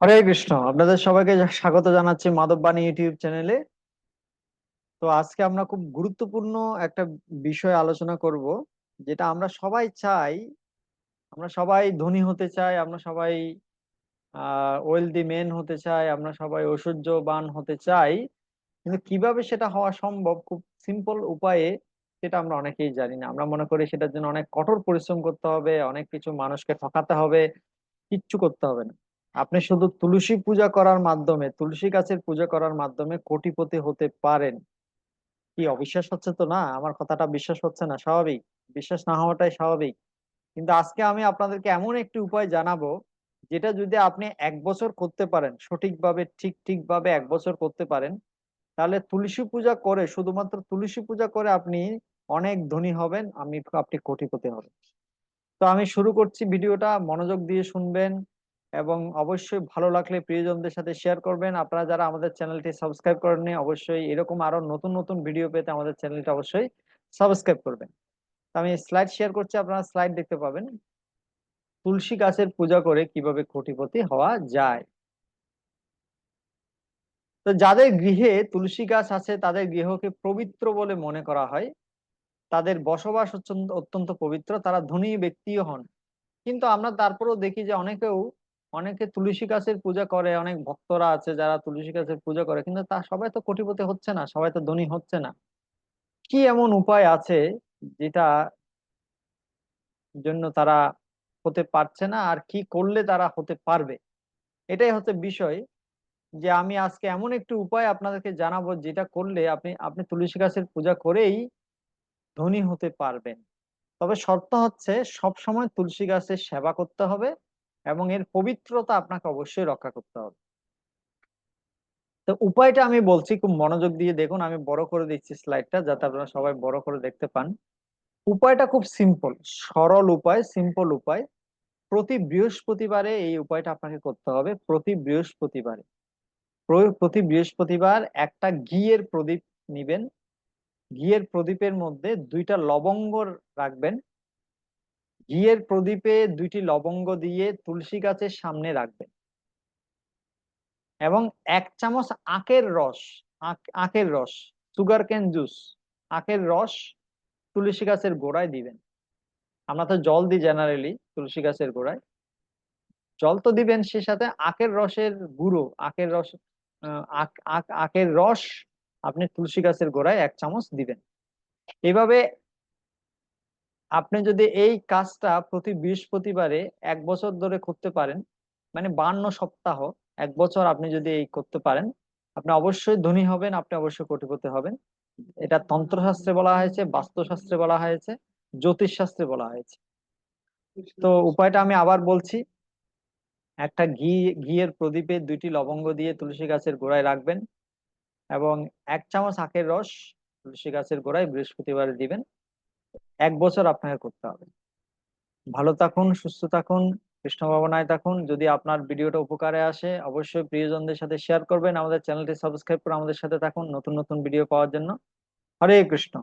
হরে কৃষ্ণ, আপনাদের সবাইকে স্বাগত জানাচ্ছি মাধববাণী ইউটিউব চ্যানেলে। তো আজকে আমরা খুব গুরুত্বপূর্ণ একটা বিষয় আলোচনা করব, যেটা আমরা সবাই চাই, আমরা সবাই ধনী হতে চাই, আমরা সবাই ওয়েলদি মেন হতে চাই, আমরা সবাই ঐশ্বর্যবান হতে চাই। কিন্তু কীভাবে সেটা হওয়া সম্ভব? খুব সিম্পল উপায়ে সেটা আমরা অনেকেই জানি না। আমরা মনে করি সেটার জন্য অনেক কঠোর পরিশ্রম করতে হবে, অনেক কিছু মানুষকে ঠকাতে হবে, কিচ্ছু করতে হবে না। আপনি শুধু তুলসী পূজা করার মাধ্যমে, তুলসী গাছের পূজা করার মাধ্যমে কোটিপতি হতে পারেন। কি অবিশ্বাস হচ্ছে তো না? আমার কথাটা বিশ্বাস হচ্ছে না, স্বাভাবিক। বিশ্বাস না হওয়াটাই স্বাভাবিক। কিন্তু আজকে আমি আপনাদেরকে এমন একটি উপায় জানাব, যেটা যদি আপনি এক বছর করতে পারেন, সঠিকভাবে, ঠিক ঠিকভাবে এক বছর করতে পারেন, তাহলে তুলসী পূজা করে, শুধুমাত্র তুলসী পূজা করে আপনি অনেক ধনী হবেন আমি আপনি কোটিপতি হবেন। তো আমি শুরু করছি ভিডিওটা। মনোযোগ দিয়ে শুনবেন। এবং অবশ্যই ভালো লাগলে প্রিয়জনদের সাথে শেয়ার করবেন। আপনারা যারা আমাদের চ্যানেলটি সাবস্ক্রাইব করেননি, অবশ্যই এরকম আরও নতুন নতুন ভিডিও পেতে আমাদের চ্যানেলটা অবশ্যই সাবস্ক্রাইব করবেন। আমি স্লাইড শেয়ার করছি, আপনারা স্লাইড দেখতে পাবেন। তুলসী গাছের পূজা করে কীভাবে কোটিপতি হওয়া যায়। তো যাদের গৃহে তুলসী গাছ আছে, তাদের গৃহকে পবিত্র বলে মনে করা হয়। তাদের বসবাস অত্যন্ত পবিত্র, তারা ধনী ব্যক্তিও হন। কিন্তু আমরা তারপরেও দেখি যে অনেকেও অনেকে তুলসী গাছের পূজা করে, অনেক ভক্তরা আছে যারা তুলসী গাছের পূজা করে, কিন্তু তা সবাই তো কোটিপতি হচ্ছে না, সবাই তো ধনী হচ্ছে না। কি এমন উপায় আছে যেটা জন্য তারা হতে পারছে না আর কি করলে তারা হতে পারবে? এটাই হচ্ছে বিষয় যে আমি আজকে এমন একটি উপায় আপনাদেরকে জানাব যেটা করলে আপনি আপনি তুলসী গাছের পূজা করেই ধনী হতে পারবেন। তবে শর্ত হচ্ছে সব সময় তুলসী গাছের সেবা করতে হবে এবং এর পবিত্রতা আপনাকে অবশ্যই রক্ষা করতে হবে। তো উপায়টা আমি বলছি, খুব মনোযোগ দিয়ে দেখুন, আমি বড় করে দিচ্ছি স্লাইডটা যাতে আপনারা সবাই বড় করে দেখতে পান। উপায়টা খুব সিম্পল সরল উপায় সিম্পল উপায়। প্রতি বৃহস্পতিবারে এই উপায়টা আপনাকে করতে হবে, প্রতি বৃহস্পতিবারে। প্রতি বৃহস্পতিবার একটা ঘিয়ের প্রদীপ নিবেন। ঘিয়ের প্রদীপের মধ্যে দুইটা লবঙ্গ রাখবেন। ঘিয়ের প্রদীপে দুইটি লবঙ্গ দিয়ে তুলসী গাছের সামনে রাখবেন। এবং এক চামচ আখের রস আখের রস, সুগার ক্যান জুস, আখের রস তুলসী গাছের গোড়ায় দিবেন। আমরা তো জল দিই জেনারেলি তুলসী গাছের গোড়ায়। জল তো দিবেন সে সাথে আখের রসের গুঁড়ো, আখের রস আখের রস আপনি তুলসী গাছের গোড়ায় এক চামচ দিবেন। এভাবে আপনি যদি এই কাজটা প্রতি বৃহস্পতিবারে এক বছর ধরে করতে পারেন মানে বান্ন সপ্তাহ এক বছর আপনি যদি এই করতে পারেন আপনি অবশ্যই ধনী হবেন আপনি অবশ্যই কোটিপতি হবেন। এটা তন্ত্রশাস্ত্রে বলা হয়েছে বাস্তুশাস্ত্রে বলা হয়েছে জ্যোতিষ শাস্ত্রে বলা হয়েছে। তো উপায়টা আমি আবার বলছি একটা ঘি ঘিয়ের প্রদীপে দুইটি লবঙ্গ দিয়ে তুলসী গাছের গোড়ায় রাখবেন এবং এক চামচ আখের রস তুলসী গাছের গোড়ায় বৃহস্পতিবারে দিবেন। এক বছর আপনাকে করতে হবে। ভালো থাকুন, সুস্থ থাকুন, কৃষ্ণ ভাবনায় থাকুন। যদি আপনার ভিডিওটা উপকারে আসে, অবশ্যই প্রিয়জনদের সাথে শেয়ার করবেন। আমাদের চ্যানেলটি সাবস্ক্রাইব করে আমাদের সাথে থাকুন। নতুন নতুন ভিডিও পাওয়ার জন্য। হরে কৃষ্ণ।